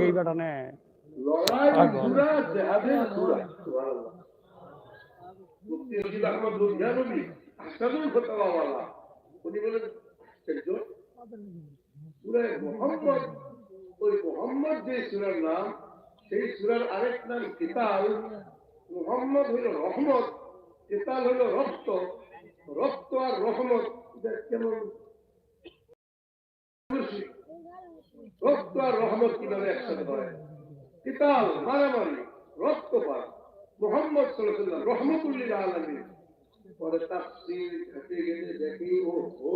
এই বেটানে লড়াই সূরা জিহাদের সূরা সুবহানাল্লাহ মুফতি রশিদ আহমদ লুধিয়ানবী আহসানুল ফতোয়া ওয়ালা উনি বলেন আশ্চর্য ওই মুহাম্মদ যে সূরার নাম সেই সূরার আরেক নাম কিতাল। মুহাম্মদ হইল রহমত কিতাল হইল রক্ত। রক্ত আর রহমত কেমন রক্ত আর রহমত কীভাবে একসাথে হয়? কিতাল মারামারি রক্তপাত মোহাম্মদ সাল্লাল্লাহু রহমতুল্লিল আলামিন। পরে তাফসীর গেলে দেখি ও ও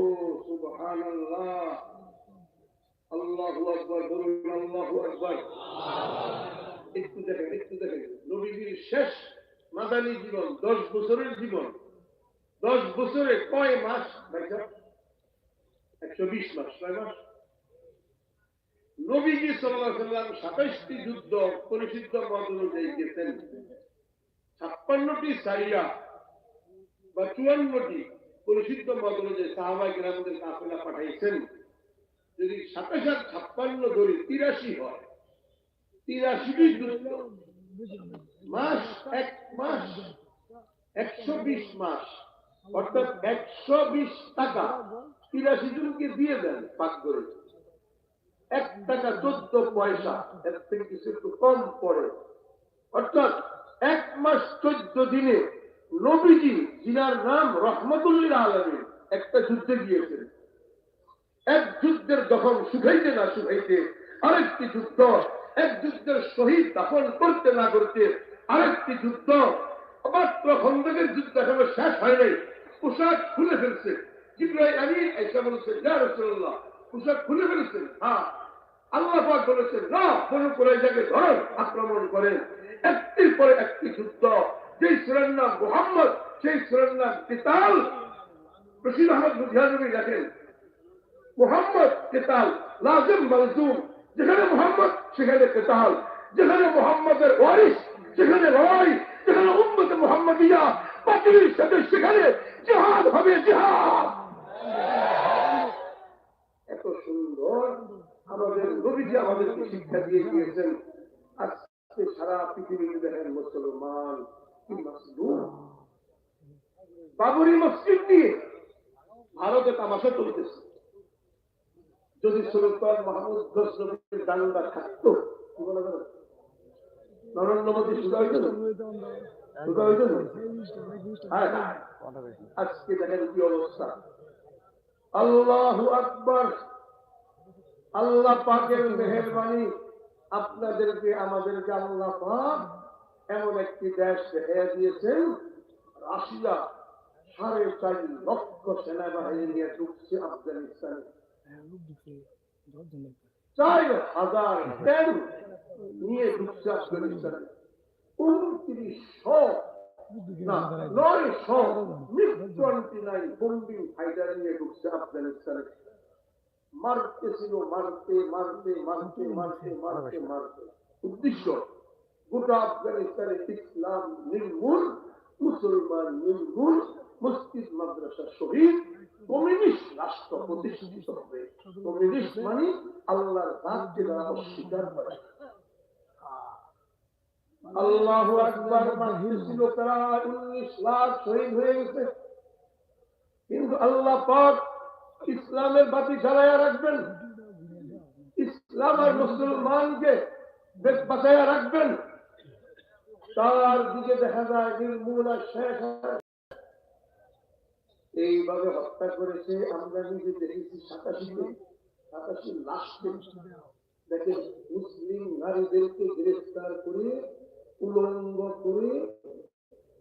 সুবহানাল্লাহ। আল্লাহু আকবার, বলুন আল্লাহু আকবার। একটু দেখেন একটু দেখেন। নবীজির শেষ মাদানী জীবন, দশ বছরের জীবন। দশ বছরে কয় মাস একশো বিশ মাস কয় মাস? নবীজি সাল্লাহ সাল্লাম সাতাইশটি যুদ্ধ পরিচিত মত অনুযায়ী গেছেন। ছাপ্পান্নটি সারিয়া বা চুয়ান্নটি পরিচিত মত অনুযায়ী সাহাবাই গ্রামদের কাফেলা পাঠাইছেন। যদি সাতাশ আর ছাপ্পান্ন ধরি তিরাশি হয়, তিরাশিটি যুদ্ধ মাস এক মাস, একশো বিশ মাস, অর্থাৎ একশো বিশ টাকা তিরাশি জনকে দিয়ে দেন পাক করে এক টাকা চোদ্দ পয়সা, এর থেকে কিছু একটু কম পড়ে। অর্থাৎ এক মাস চোদ্দ দিনে নবীজি যিনার নাম রহমতুল্লিল আলমী একটা যুদ্ধে গিয়েছেন। এক যুদ্ধের দখল শুকাইতে না শুকাইতে আরেকটি যুদ্ধ, এক যুদ্ধের শহীদ দাফন করতে না করতে আরেকটি যুদ্ধ। মাত্র খন্দকের যুদ্ধ এখনও শেষ হয় নাই, পোশাক খুলে ফেলছে। জিব্রাইল আলী এসে বলছেন ইয়া রাসূলুল্লাহ পোশাক খুলে ফেলেছেন। হ্যাঁ আল্লাহ পাক বলেছেন, না, বনু কুরাইজাকে ধরো, আক্রমণ করেন একটির পরে একটি যুদ্ধ, যেই সুরের নাম মোহাম্মদ, সেই সুরের নাম কিতাল। রশিদ আহমদ মুজিয়ানবী লেখেন, মোহাম্মদ কেতাল, লাজিম মালজুম। যেখানে মোহাম্মদ, সেখানে কেতাল। যেখানে মোহাম্মদের ওয়ারিস সেখানে লড়াই। যেখানে উম্মত মোহাম্মদিয়া পাতিলের সাথে সেখানে জিহাদ হবে, জিহাদ। আমাদের নবীজি আমাদেরকে শিক্ষা দিয়ে আজকে সারা দেখেন মুসলমান বাবরি মসজিদ নিয়ে ভারতে তামাশা চলতেছে। যদি সুলতান মাহমুদ গজনবীর ডান্ডা থাকতো, কি নরেন্দ্র মোদী সুদা হইত সুদা হইত। আজকে দেখেন কি অবস্থা। আল্লাহু আকবার। আল্লাহ পাকের মেহরবানি আপনাদেরকে, আমাদেরকে আল্লাহ পাক এমন একটি দেশ দেখা দিয়েছেন, রাশিয়া, সাড়ে চার লক্ষ সেনাবাহিনী নিয়ে ঢুকছে আফগানিস্তানে। চার হাজার ট্যাঙ্ক নিয়ে ঢুকছে আফগানিস্তানে। উনত্রিশ নয়শ MiG twenty nine bombing fighter নিয়ে ঢুকছে আফগানিস্তানে। মারতেছিল মারতে মারতে মারতে মারতে মারতে মারতে। উদ্দেশ্য, গোটা আফগানিস্তানে ইসলাম নির্মূল, মুসলমান নির্মূল, মসজিদ, মাদ্রাসা শহীদ, কমিউনিস্ট রাষ্ট্র প্রতিষ্ঠিত হবে। কমিউনিস্ট মানে আল্লাহর বাদকে তারা অস্বীকার করে। আল্লাহু আকবার মারতেছিল তারা, উনিশ লাখ শহীদ হয়ে গেছে। কিন্তু আল্লাহ পাক ইসলামের বাতি জ্বালাইয়া রাখবেন। ইসলাম আর মুসলমানকে বাঁচাইয়া রাখবেন। তার দিকে দেখা যায় নির্মূল আর শেষ এইভাবে হত্যা করেছে, আমরা নিজে দেখেছি সাতাশিতে। সাতাশি লাশ দেখেন, মুসলিম নারীদেরকে গ্রেফতার করে, উলঙ্গ করে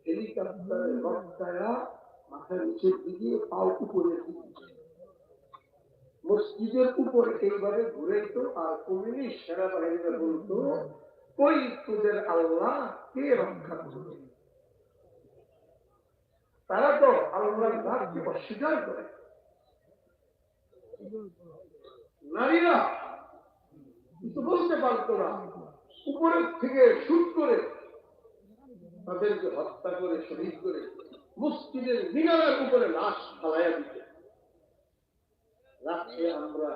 হেলিকপ্টারে লটকায়া মাথার নিচের দিকে পাও উপরে দিয়েছে মসজিদের উপরে এইভাবে ঘুরে তো আর কমিউনিস্ট সেনাবাহিনীরা বলতো কই তোদের আল্লাহ কে রক্ষা করবে? তারা তো আল্লাহর ভাগকে অস্বীকার করে। নারীরা কিছু বলতে পারতো না, উপরের থেকে শুট করে তাদেরকে হত্যা করে, শহীদ করে মসজিদের মিনারের উপরে লাশ ফালাইয়া দিতে। রাত্রে আমরা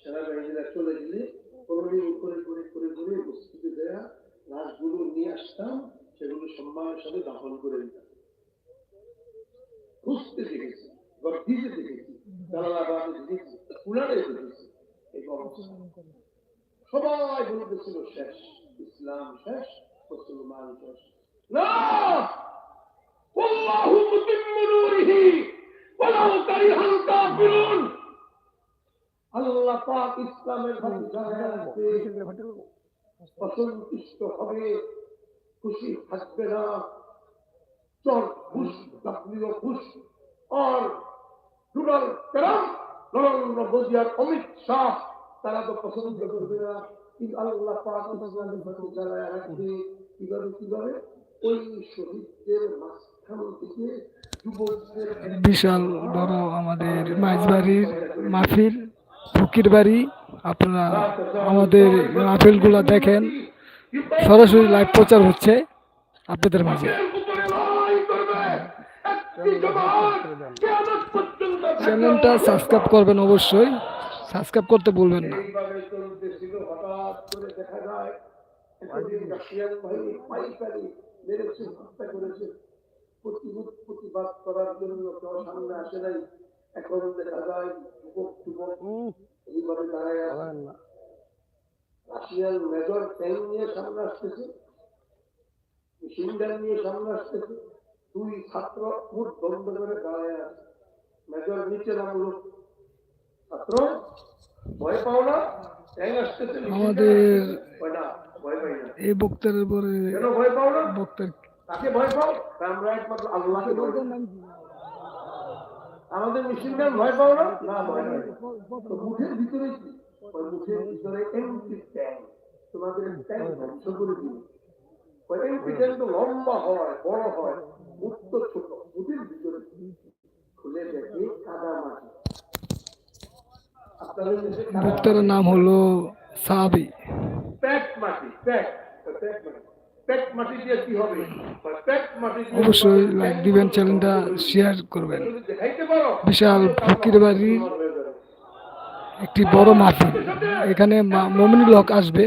সেনাবাহিনীরা চলে গেলে কোনোদিন করে করে করে করে মসজিদে দেয়া লাশগুলো নিয়ে আসতাম সেগুলো সম্মানের সাথে দাফন করে দিতাম খুঁজতে দেখেছি গর্দিতে দেখেছি জালালাবাদে দেখেছি কুলারে দেখেছি এই অবস্থা সবাই বলতেছিল শেষ ইসলাম শেষ মুসলমান শেষ না والله متم نوره ولو كره الكافرون আল্লাহ পাক ইসলামের অসন্তুষ্ট হবে, খুশি থাকবে না। ডোনাল্ড ট্রাম্প নরেন্দ্র মোদী আর অমিত শাহ, তারা তো পছন্দ করবে না। কিন্তু আল্লাহ পাক ইসলামের প্রতি যারা রাখবে কীভাবে কীভাবে? ওই শহীদদের মাঝখান থেকে বিশাল বড় আমাদের মাঝবাড়ির মাহফিল। ফকির বাড়ি, আপনারা আমাদের মাহফিলগুলো দেখেন। সরাসরি লাইভ প্রচার হচ্ছে আপনাদের মাঝে। চ্যানেলটা সাবস্ক্রাইব করবেন অবশ্যই। সাবস্ক্রাইব করতে বলবেন না। প্রতিবাদ করার জন্য এখন দেখা যায় এইভাবে দাঁড়ায় আছে। মেজর ট্যাঙ্ক নিয়ে সামনে আসতেছে নিয়ে সামনে আসতেছে দুই ছাত্র মুখ বন্ধ করে দাঁড়ায় আছে মেজর নিচে নামলো ছাত্র ভয় পাও না আমাদের ভয় না না এই বক্তার পরে কেন ভয় পাও না বক্তার তাকে ভয় পাও আমরা একমাত্র আল্লাহকে ভয় পাই। আমাদের মেশিন গান ভয় পাও না? না ভয় নাই মুখের ভিতরে কি? ওই মুখের ভিতরে এমপি ট্যাঙ্ক তোমাদের ট্যাঙ্ক ধ্বংস করে দিবে। ওই এমপি ট্যাঙ্ক তো লম্বা হয় বড় হয় মুখ ছোট। মুখের ভিতরে খুলে দেখে কাদা মাটি। বক্তার নাম হলো সাবি প্যাক মাটি প্যাক অবশ্যই লাইক দিবেন চ্যানেলটা শেয়ার করবেন। যদি দেখাইতে পারো? বিশাল ফকির বাড়ির একটি বড় মাহফিল। এখানে মা- মমিনুল হক আসবে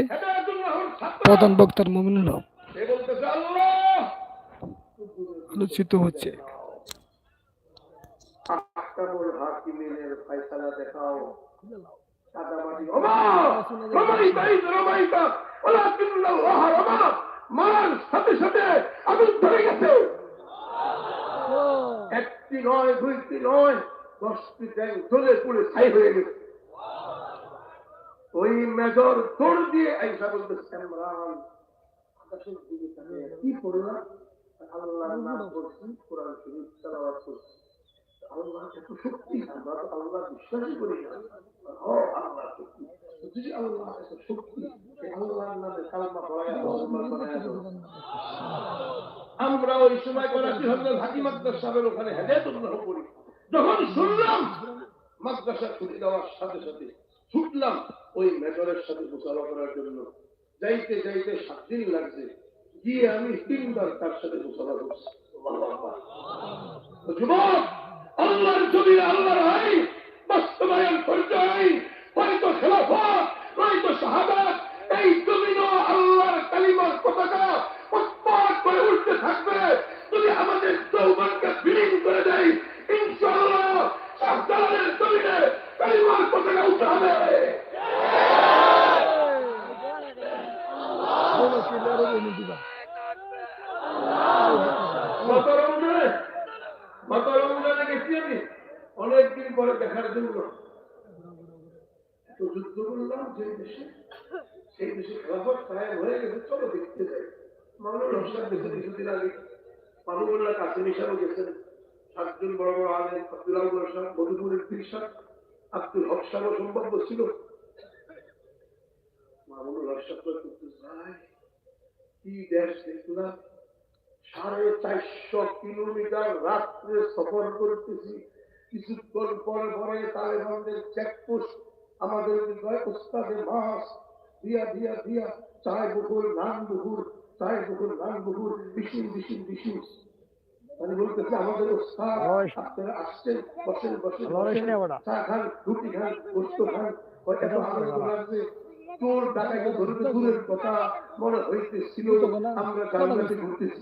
প্রধান বক্তার মমিনুল হক। সে বলতেছে আল্লাহ! আলোচিত হচ্ছে। দেখাও। মারার সাথে সাথে আগুন ধরে গেছে। একটি নয় দুইটি নয় দশটি ট্যাঙ্ক জ্বলে পুড়ে ছাই হয়ে গেছে। ওই মেজর দৌড় দিয়ে আইসা বলতে আকাশের দিকে তাকিয়ে কি পড়লাম আল্লাহর নাম করছি কোরআন শরীফ তেলাওয়াত করছি। আমরা ওই সময় করাচি হজরত হাকিম আক্তার সাহেবের ওখানে হেদায়ত হেদায়তুল্লাহ করি যখন শুনলাম মাদ্রাসা ছুটি দেওয়ার সাথে সাথে ছুটলাম ওই মেজরের সাথে মোকাবিলা করার জন্য। যাইতে যাইতে সাত দিন লাগছে, গিয়ে আমি তিনবার তার সাথে মোকাবিলা করছি। আল্লাহর জমিনে আল্লাহর আইন বাস্তবায়ন করতে আইন হয়তো খেলাফত নয়তো শাহাদাত এই জমিন আল্লাহর কালিমার পতাকা উৎপাদ করে উঠতে থাকবে। যদি আমাদের চৌবানকে বিলীন করে দেয় ইনশাআল্লাহ শাহজালালের জমিনে কালিমার পতাকা উঠে হবে গত গেছি আমি। অনেকদিন পরে দেখার জন্য। তো যুদ্ধ করলাম যে দেশে, সেই দেশে খেলাফত কায়েম হয়ে গেছে, চলো দেখতে যাই। মামলা রসাদ দেখে কিছুদিন আগে মানুবুল্লাহ কাসিম হিসাবে গেছেন। সাতজন বড় বড় আলেন আব্দুল্লাহ বর্ষা মধুপুরের তিরিশা আব্দুল হক সাহেব সম্ভব ছিল। রসাদ করতে যায় কি দেশ দেখলাম? সাড়ে চারশো কিলোমিটার রাত্রে সফর করতেছি। কিছুক্ষণ পরে পরে তালেবানদের চেকপোস্ট আমাদের মাস দিয়া দিয়া দিয়া চায় বুকুর নান বুকুর চায় বুকুর নান বুকুর বিশিন বিশিন বিশিন। মানে বলতেছে আমাদের আপনারা আসছেন বসেন বসেন চা খান রুটি খান খান এত আনন্দ লাগছে। চোর ডাকাকে ধরতে দূরের কথা মনে হইতেছিল আমরা ঘুরতেছি।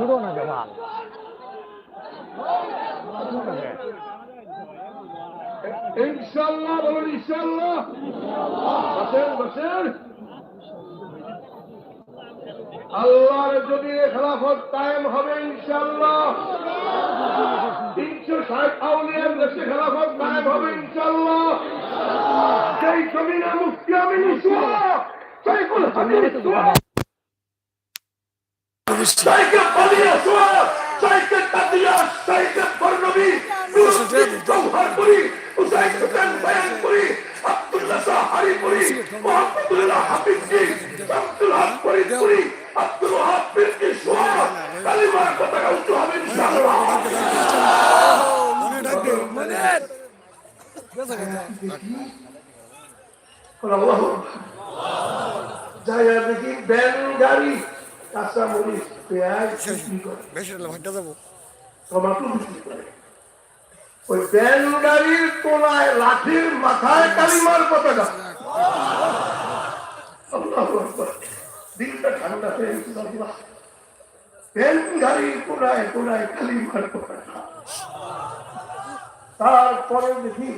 ছোট না দেওয়াল ইনশাল্লাহ বলুন ইনশাল্লাহ। বসেন বসেন। আল্লাহর যদি খেলাফত কায়েম হবে ইনশাল্লাহ। তিনশো ষাট আউলিয়ার দেশে খেলাফত কায়েম হবে ইনশাল্লাহ। সেই জমিনে মুক্তি আমি নিশুয়া সাইকুল হাদিস সুয়া সাইকেল সাইকেল তাতিয়া সাইকেল বর্ণবী জৌহারপুরি হুসাইন হুসেন বয়ানপুরি আব্দুল্লাহ শাহ হারিপুরি মোহাম্মদুল্লাহ হাফিজি শামসুল হক ফরিদপুরি আব্দুল ওয়াহাব বিরকি সুয়া কালিমার পতাকা উঁচু হবে ইনশাআল্লাহ। আল্লাহু দেখি ব্যান গাড়ি কাঁচা মরিচ পেঁয়াজ বিক্রি করে টমাটো বিক্রি করে ওই ব্যান গাড়ির কোনায় লাঠির মাথায় কালিমার পতাকা। দিলটা ঠান্ডা হয়ে গেছে আল্লাহ। ব্যান গাড়ির কোনায় কোনায় কালিমার পতাকা তারপরে দেখি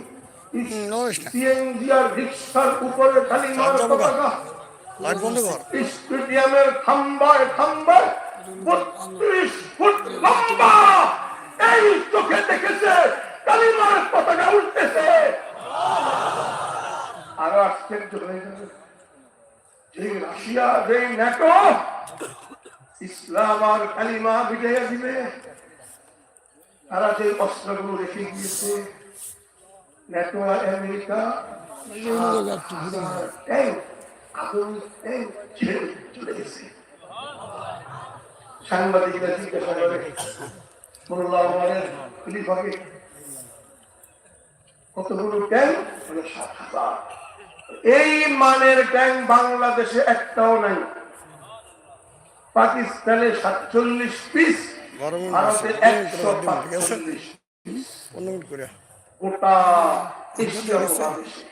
সিএনজি আর রিক্সার উপরে কালিমার। পতাকা লাইট বন্ধ কর স্টেডিয়ামের খাম্বায় খাম্বায় বত্রিশ ফুট লম্বা। এই চোখে দেখেছে কালিমার পতাকা উঠতেছে। আরও আশ্চর্য হয়ে যাবে যে রাশিয়া যে ন্যাটো ইসলাম আর কালিমা বিজয়া দিবে। তারা যে অস্ত্রগুলো রেখে গিয়েছে ন্যাটো আর আমেরিকা এই এই ছেড়ে চলে গেছে সাংবাদিকরা জিজ্ঞাসা করে মোল্লা আমাদের খলিফাকে কতগুলো ট্যাঙ্ক বলে সাত হাজার এই মানের ট্যাঙ্ক বাংলাদেশে একটাও নাই পাকিস্তানে সাতচল্লিশ পিস ভারতে একশো করে গোটা এশিয়া মহাদেশে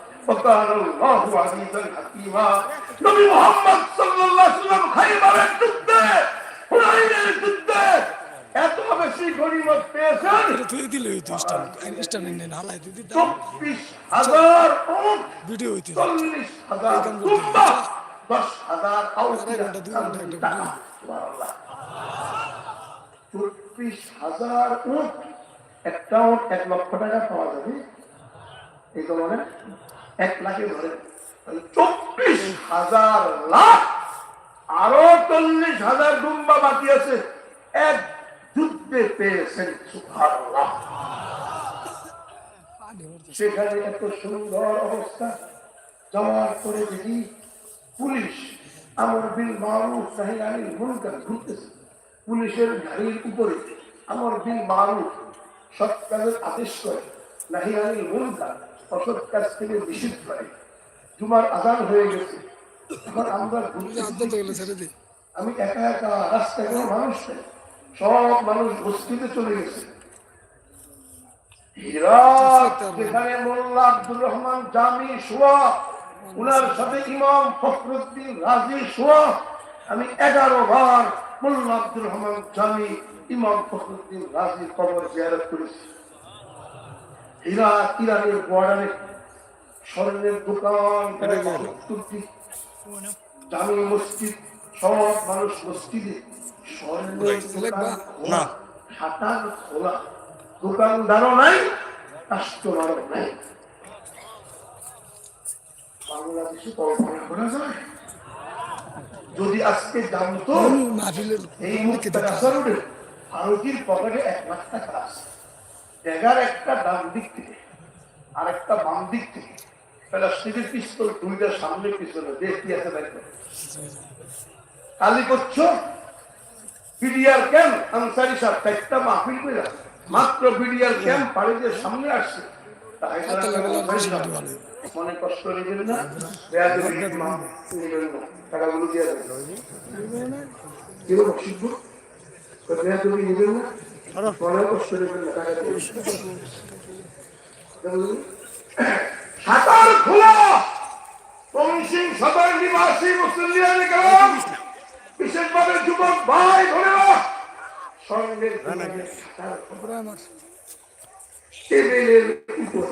وكان الله عزيزا حكيما নবী মুহাম্মদ সাল্লাল্লাহু আলাইহি ওয়াসাল্লাম খাইবারের যুদ্ধে হুনাইনের যুদ্ধে এত বেশি গনিমত পেয়েছেন এটা তুই দিলে হইতো স্টান স্টান নেন হালাই তুই দিতাম চব্বিশ হাজার উট ভিডিও হইতো চল্লিশ হাজার কুম্বা দশ হাজার আউলিয়া টাকা সুবহানাল্লাহ। চব্বিশ হাজার উট একটা উট এক লক্ষ টাকা পাওয়া যাবে এই তো মানে এক লাখে ধরে চব্বিশ হাজার লাখ, আরও চল্লিশ হাজার ডুম্বা বাকি আছে। এক যুদ্ধে পেয়েছেন সুবহানাল্লাহ। সেখানে এত সুন্দর অবস্থা যাওয়ার করে দেখি পুলিশ। আমার বিল মারুফ আনিল মুনকার ঘুরতেছে। পুলিশের গাড়ির উপরে আমার বিল মারুফ সৎ আদেশ করে নাহি আনিল মুনকার অসৎ কাজ থেকে নিষিদ্ধ করে জুমার আজান হয়ে গেছে। এখন আমরা আমি একা একা রাস্তায় কোনো মানুষ নেই। সব মানুষ বস্তিতে চলে গেছে। যেখানে মোল্লা আব্দুর রহমান জামি শোয়া উনার সাথে ইমাম ফখরুদ্দিন রাজি শোয়া আমি এগারো বার মোল্লা আব্দুর রহমান জামি ইমাম ফখরুদ্দিন রাজি কবর জিয়ারত করেছি। ইরাক ইরানের বর্ডারে স্বর্ণের দোকান জামি মসজিদ সব মানুষ মসজিদে স্বর্ণের দোকান শাটার খোলা। দোকানদারও নাই কাস্টমারও নাই। বাংলাদেশে কল্পনা করা যায়? যদি আজকে জানতো এই মুহূর্তে ফারুকির পকেটে এক লাখ টাকা আছে। জায়গার একটা ডান দিক থেকে আর একটা বাম দিক থেকে। প্লাস্টিকের পিস্তল দুইটা সামনে পিছনে কি আছে দেখো কালী করছ? বিডিআর ক্যাম্প আনসারি সাহেব একটা মাহফিল করে মাত্র বিডিআর ক্যাম্প পাড়ি দিয়ে সামনে আসছে। মনে কষ্ট নেবেন না টাকাগুলো দিয়ে দেবেন। কীরকম শিখব? নেবেন না? সাঁতার খোলা। পঞ্চিম সদর নিবাসী মুসলিম বিশেষভাবে যুবক ভাই খোলা। আমার টেবিলের উপরে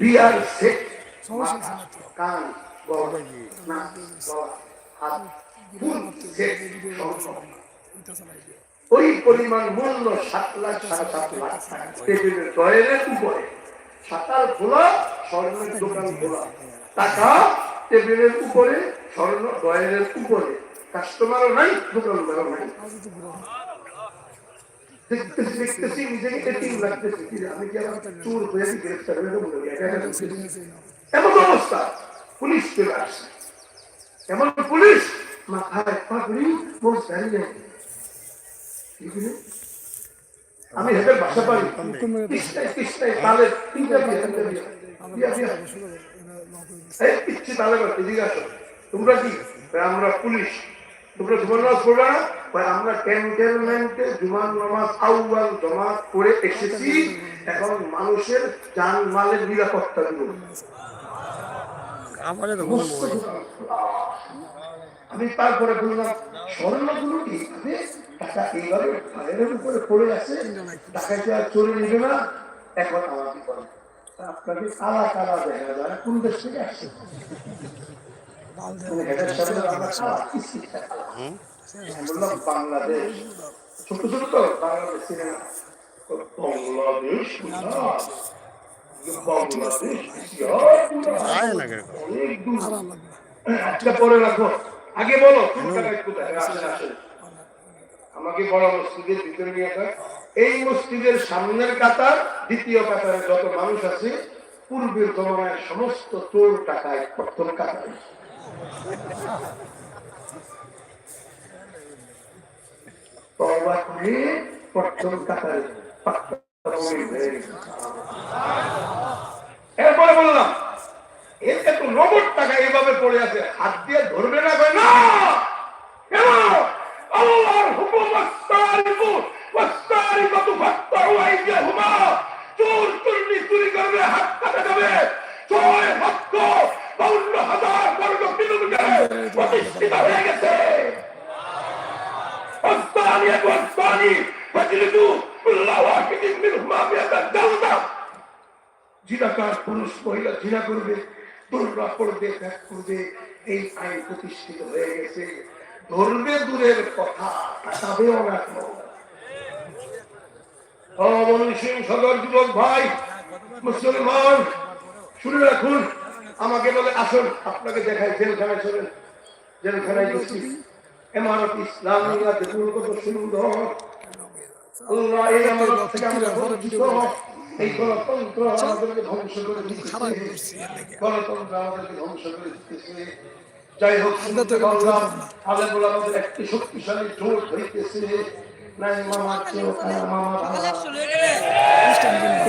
বিয়ার সেট। কান হাত। ওই পরিমাণ মূল্য সাত লাখ সাড়ে সাত লাখ টেবিলের উপরে সাতার খোলা স্বর্ণের দোকান খোলা। টাকা টেবিলের উপরে স্বর্ণ উপরে। কাস্টমারও নাই দোকানদারও নাই। আজ তো ঘুরো দেখতেছি দেখতেছি নিজেকে এটিম লাগতেছি। কি আমি আমার চোর হয়ে গ্রেফতার হয়ে যাব এমন অবস্থা। পুলিশ চলে আসছে এমন পুলিশ মাথায় পাগড়ি দাঁড়িয়ে আমি হেঁটে বাসা পারি কৃষ্ণায় কৃষ্ণায় তালে তিনটা দিয়ে তিনটা দিয়ে। দিয়া দিয়া। এই পিচ্ছি তালে করতে এদিকে তোমরা কি? আমরা পুলিশ। তোমরা জুমার নামাজ পড়বে না? আমরা ক্যান্টনমেন্টে জুমার নামাজ আউয়াল জমা করে এসেছি এখন মানুষের জান মালের নিরাপত্তা দিব আমারে আমি তারপরে বললাম স্বর্ণগুলো কি টাকা এইভাবে ফাইলের উপরে পড়ে আছে টাকা কি আর চলে নেবে না এখন আমাকে করে আপনাকে কালা কালা দেখা যায় কোন দেশ থেকে আসছে? মানে বাংলাদেশ। ছোট ছোট বাংলাদেশ সিনেমা। অনেক দূর। আচ্ছা পরে রাখো। আগে বলো কোথায়? আসেন আসেন। আমাকে বড় মসজিদের ভিতরে নিয়ে আসা এই মসজিদের সামনের কাতার দ্বিতীয় কাতারে যত মানুষ আছে পূর্বের জমানায় সমস্ত চোর টাকায় প্রথম কাতারে। প্রথম হয়ে। এরপরে বললাম এত নগদ টাকা এভাবে পড়ে আছে, হাত দিয়ে ধরবে না কেন? আল্লাহর হুকুম আস্তারিকু কিলোমিটার প্রতিষ্ঠিত হয়ে গেছে। আস্তারিক আস্তারিক ফাজিলতু কুল্লাহু আকিদিন পুরুষ, মহিলা জিনা করবে। প্রতিষ্ঠিত হয়ে গেছে। দূরের কথা। সদর যুবক ভাই, মুসলমান, শুনে রাখুন, আমাকে বলে, আসুন, আপনাকে দেখাই, জেলখানায় চলেন। জেলখানায় গেছি এমারত কত সুন্দর আল্লাহ এই আমরা এই গণতন্ত্র আমাদেরকে ধ্বংস করে দিতেছে গণতন্ত্র আমাদেরকে ধ্বংস করে দিতেছে যাই হোক শুনতে পারলাম আলেমুল আমাদের একটি শক্তিশালী জোট হইতেছে নাই মামা কেউ কানা মামা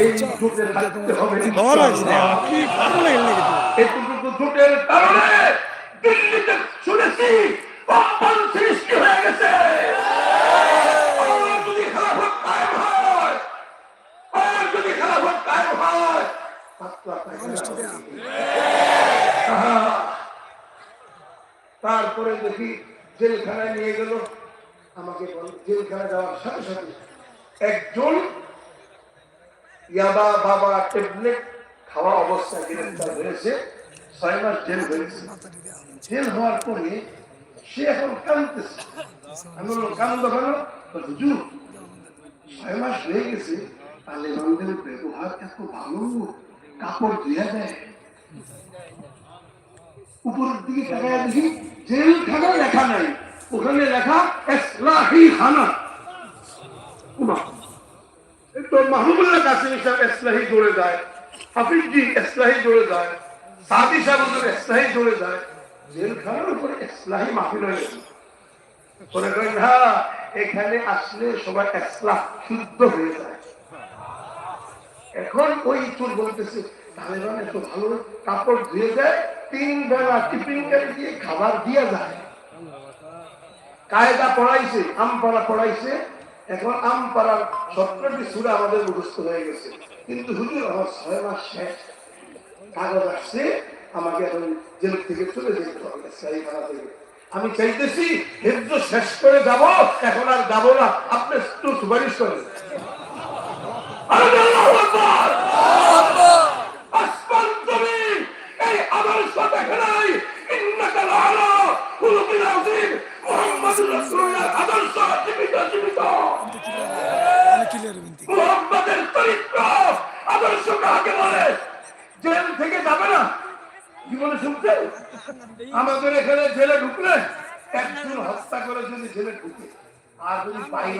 এই জোটে থাকতে হবে তোমার হয়েছে ইনশাআল্লাহ। কি পাগল গেলি নাকি তুই? এতটুকু জোটের কারণে দিল্লিতে শুনেছি সৃষ্টি হয়ে গেছে। তারপরে দেখি জেলখানায় নিয়ে গেল। আমাকে জেলখানায় যাওয়ার সাথে সাথে একজন ইয়াবা বাবা ট্যাবলেট খাওয়া অবস্থায় গ্রেফতার হয়েছে, ছয় মাস জেল হয়েছে। জেল হওয়ার পরে সে এখন কাঁদতেছে। আমি বললাম, কান্দ কেন? ছয় মাস হয়ে গেছে তালেবানদের ব্যবহার এত ভালো, কাপড় ধুয়ে দেয়। উপরের দিকে তাকায় দেখি জেলখানা লেখা নাই। ওখানে লেখা, এসলাহি খানা তো মাহবুবুল্লাহ কাসিম সাহেব এসলাহি জুড়ে যায়। হাফিজ এসলাহি জুড়ে যায়। সাদি সাহেব এসলাহি জুড়ে যায়। জেলখানার উপরে এসলাহি হ্যাঁ এখানে আসলে সবাই এসলাহ শুদ্ধ হয়ে যায়। এখন ওই চোর বলতেছে তালেবান এত ভালো কাপড় ধুয়ে দেয়, তিন বেলা টিফিন দিয়ে খাবার দিয়ে যায়। কায়দা পড়াইছে, আম পাড়া পড়াইছে, এখন আম পাড়ার সত্তরটি সুরা আমাদের মুখস্থ হয়ে গেছে। কিন্তু হুজুর, আমার ছয় মাস শেষ। কাগজ আসছে, আমাকে এখন জেল থেকে চলে যেতে হবে থানা থেকে। আমি চাইতেছি হেদ্য শেষ করে যাব, এখন আর যাব না। আপনি একটু সুপারিশ করেন। জেল থেকে যাবে না জীবনে শুনতে আমাদের এখানে জেলে ঢুকলে একজন হত্যা করে যদি জেলে ঢুকে। আর যদি বাইরে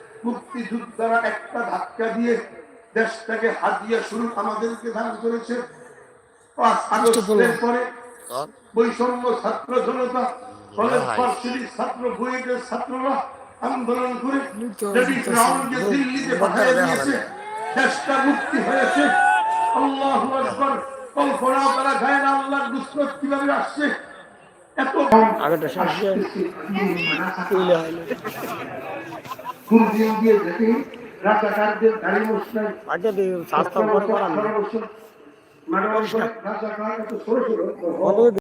মুক্তিযোদ্ধারা একটা ধাক্কা দিয়ে দেশটাকে হাতিয়া শুরু আমাদেরকে দান করেছে। পাঁচ আগস্টের পরে বৈষম্য ছাত্র জনতা কলেজ পার্সিটির ছাত্র বুয়েটের ছাত্ররা আন্দোলন করে যদি ফিরাউনকে দিল্লিতে পাঠিয়ে দিয়েছে। দেশটা মুক্তি হয়েছে। আল্লাহ আকবর। কল্পনা করা যায় না আল্লাহর দুশ্মন কীভাবে আসছে। এত আগেটা তুইলে দিয়ে দেখি রাজাকারদের গাড়ি মশলাই স্বাস্থ্য পরে রাজাকার এত ছোট ছোট।